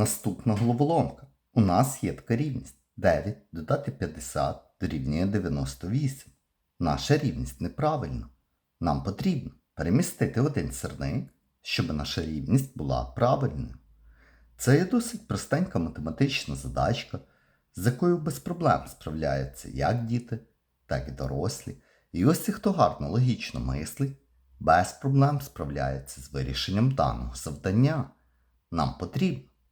Наступна головоломка. У нас є така рівність. 9 додати 50 дорівнює 98. Наша рівність неправильна. Нам потрібно перемістити один сирник, щоб наша рівність була правильною. Це є досить простенька математична задачка, з якою без проблем справляються як діти, так і дорослі. І ось ці, хто гарно логічно мислить, без проблем справляється з вирішенням даного завдання. Нам потрібно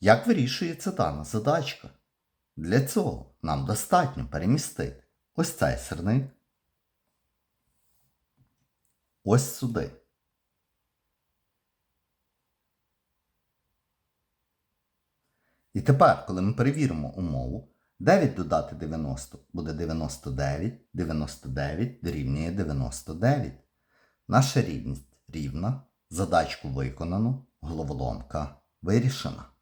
Як вирішується дана задачка? Для цього нам достатньо перемістити ось цей сирник ось сюди. І тепер, коли ми перевіримо умову, 9 додати 90 буде 99, 99 дорівнює 99. Наша рівність рівна, задачку виконано, головоломка вирішена.